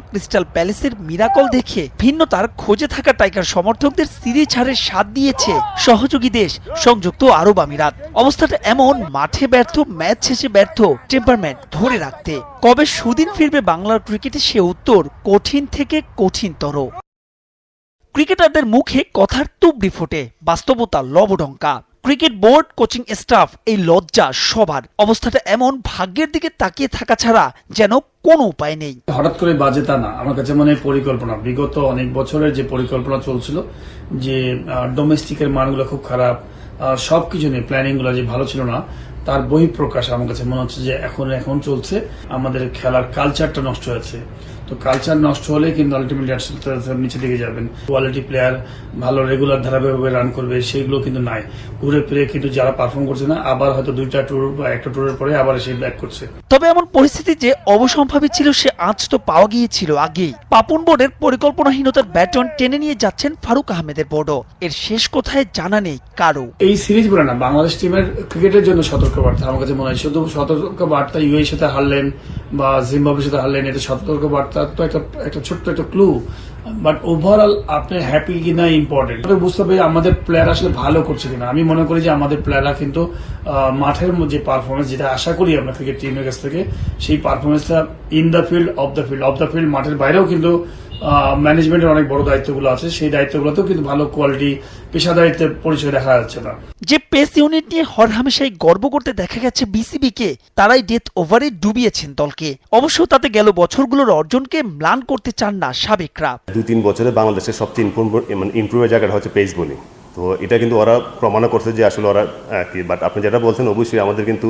Crystal প্যালেসের miracle দেখে ভিন্নতার খোঁজে থাকা টাইগার সমর্থকদের সিরিজ হারের স্বাদ দিয়েছে। সহযোগী দেশ সংযুক্ত আরব আমিরাত। অবস্থাটা এমন, মাঠে ব্যর্থ, ম্যাচ শেষে ব্যর্থ, টেম্পারমেন্ট ধরে রাখতে। কবে সুদিন ফিরবে বাংলার ক্রিকেটে সে উত্তর কঠিন থেকে কঠিনতর। ক্রিকেটারদের মুখে কথার তুবড়ি ফোটে, বাস্তবতা লবডঙ্কা। ক্রিকেট বোর্ড, কোচিং স্টাফ, এই লজ্জা, সবার অবস্থাটা এমন ভাগ্যের দিকে তাকিয়ে থাকা ছাড়া যেন কোনো উপায় নেই। হঠাৎ করে বাজে তা না। আমার কাছে মনে পরিকল্পনা। বিগত অনেক বছরের যে পরিকল্পনা চলছিল, যে ডোমেস্টিকের মানগুলো খুব খারাপ সব কিছু নিয়ে প্ল্যানিংগুলো যে ভালো ছিল না, তার বহিঃপ্রকাশ আমার কাছে মনে হচ্ছে যে এখন এখন চলছে। আমাদের খেলার কালচারটা নষ্ট হয়েছে। তো কালচার নষ্ট হলে কিন্তু আলটিমেটলি নিচে দিকে যাবেন। কোয়ালিটি প্লেয়ার ভালো রেগুলার ধারাবাহিকভাবে রান করবে সেগুলো কিন্তু নাই। ঘুরে ফিরে কিন্তু যারা পারফর্ম করছে না আবার হয়তো দুইটা ট্যুর বা একটা ট্যুরের পরে আবার এসে ব্যাক করছে। তবে এমন পরিস্থিতি যে অবসম্ভাবী ছিল সে আজ তো পাওয়া গিয়েছিল আগেই। পাপন বোর্ডের পরিকল্পনাহীনতার ব্যাটন টেনে নিয়ে যাচ্ছেন ফারুক আহমেদের বোর্ডও। এর শেষ কোথায় জানা নেই কারও। এই সিরিজ বলে না বাংলাদেশ টিমের ক্রিকেটের জন্য সতর্ক বার্তা আমার কাছে মনে হয় শুধু সতর্ক বার্তা ইউএর সাথে হারলেন বা জিম্বাবুয়ের সাথে হারলেন এটা সতর্ক বার্তা তো একটা একটা ছোট্ট একটা ক্লু বাট ওভারঅল আপনি হ্যাপি কিনা ইম্পর্টেন্ট তবে বুঝতে হবে আমাদের প্লেয়ার আসলে ভালো করছে কিনা। আমি মনে করি যে আমাদের প্লেয়াররা কিন্তু মাঠের মধ্যে যে পারফরমেন্স যেটা আশা করি আমরা ক্রিকেট টিমের কাছ থেকে, সেই পারফরমেন্সটা in the field off the field off the field মাঠের বাইরেও কিন্তু ম্যানেজমেন্টের অনেক বড় দায়িত্বগুলো আছে। সেই দায়িত্বগুলোতেও কিন্তু ভালো কোয়ালিটি পেশাদারিত্বের পরিচয় দেখা যাচ্ছে না। যে পেস ইউনিট নিয়ে হরহামেশাই গর্ব করতে দেখা গেছে বিসিবিকে তারাই ডেথ ওভারে ডুবিয়েছেন দলকে। অবশ্য তাতে গেল বছরগুলোর অর্জনকে ম্লান করতে চান না সাবেকরা। দুই তিন বছরে বাংলাদেশের সবচেয়ে ইম্প্রুভ মানে ইম্প্রুভের জায়গাটা হচ্ছে পেস বোলিং তো এটা কিন্তু ওরা প্রমাণও করছে যে আসলে ওরা কি বাট আপনি যেটা বলছেন অবশ্যই আমাদের কিন্তু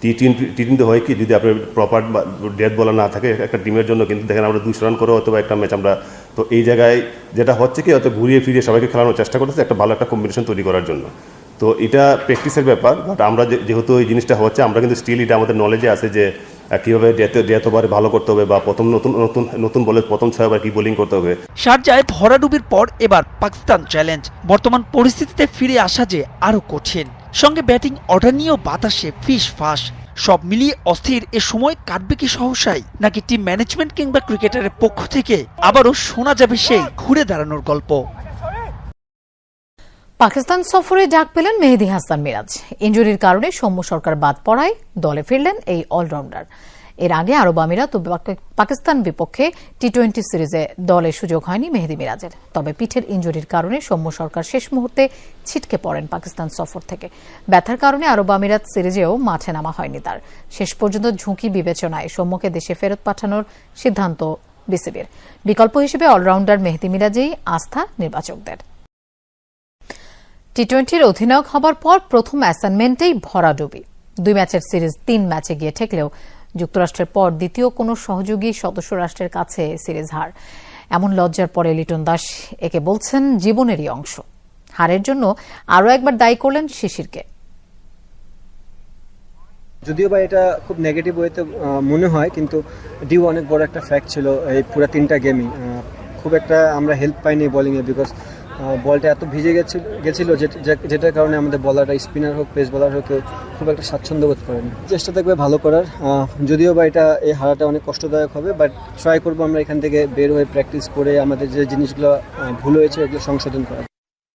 টি টোয়েন্টি হয় কি, যদি আপনার প্রপার ডেথ বলা না থাকে, একটা টিমের জন্য কিন্তু দেখেন আমরা দুশো রান করে অথবা একটা ম্যাচ আমরা তো এই জায়গায় যেটা হচ্ছে কি, হয়তো ঘুরিয়ে ফিরিয়ে সবাইকে খেলানোর চেষ্টা করতেছে, একটা ভালো একটা কম্বিনেশন তৈরি করার জন্য। তো এটা প্র্যাকটিসের ব্যাপার বাট আমরা যেহেতু এই জিনিসটা হচ্ছে, আমরা কিন্তু স্টিল এটা আমাদের নলেজে আছে যে কীভাবে ডেথ ভালো করতে হবে বা প্রথম নতুন নতুন নতুন বলে প্রথম ছয় ওভার কি বোলিং করতে হবে। শারজায় ভরাডুবির পর এবার পাকিস্তান চ্যালেঞ্জ। বর্তমান পরিস্থিতিতে ফিরে আসা যে আরও কঠিন। সঙ্গে ব্যাটিং অর্ডার নিয়েও বাতাসে ফিস ফাঁস। সব মিলিয়ে অস্থির এ সময় কাটবে কি সহসাই? নাকি টিম ম্যানেজমেন্ট কিংবা ক্রিকেটারের পক্ষ থেকে আবারও শোনা যাবে সেই ঘুরে দাঁড়ানোর গল্প। পাকিস্তান সফরে ডাক পেলেন মেহেদি হাসান মিরাজ। ইঞ্জুরির কারণে সৌম্য সরকার বাদ পড়ায় দলে ফিরলেন এই অলরাউন্ডার। এর আগে আরব আমিরাত ও পাকিস্তান বিপক্ষে টি টোয়েন্টি সিরিজে দলে সুযোগ হয়নি মেহেদি মিরাজের। তবে পিঠের ইঞ্জুরির কারণে সৌম্য সরকার শেষ মুহূর্তে ছিটকে পড়েন পাকিস্তান সফর থেকে। ব্যথার কারণে আরব আমিরাত সিরিজেও মাঠে নামা হয়নি তার। শেষ পর্যন্ত ঝুঁকি বিবেচনায় সৌম্যকে দেশে ফেরত পাঠানোর সিদ্ধান্ত বিসিবির। বিকল্প হিসেবে অলরাউন্ডার মেহেদি মিরাজেই আস্থা নির্বাচকদের। টি টোয়েন্টির অধিনায়ক হবার পর প্রথম অ্যাসাইনমেন্টেই ভরাডুবি দুই ম্যাচের সিরিজ তিন ম্যাচে গিয়ে ঠেকলেও যুক্তরাষ্ট্রের পর দ্বিতীয় কোনো সহযোগী সদস্য রাষ্ট্রের কাছে সিরিজ হার। এমন লজ্জার পরে লিটন দাস একে বলছেন জীবনেরই অংশ। হারের জন্য আরও একবার দায়ী করলেন শিশিরকে। যদিও বা এটা খুব নেগেটিভ ওয়েতে মনে হয়, কিন্তু ডিউ অনেক বড় একটা ফ্যাক্ট ছিল এই পুরো তিনটা গেমই খুব একটা আমরা হেল্প পাইনি বোলিংয়ে বিকজ বলটা এত ভিজে গেছিল গেছিল যেটার কারণে আমাদের বলারটা স্পিনার হোক পেস বলার হোক খুব একটা স্বাচ্ছন্দ্য বোধ করেনি। চেষ্টা থাকবে ভালো করার। যদিও বা এটা এই হারাটা অনেক কষ্টদায়ক হবে বাট ট্রাই করব আমরা এখান থেকে বের হয়ে প্র্যাকটিস করে আমাদের যে জিনিসগুলো ভুল হয়েছে এগুলো সংশোধন করার।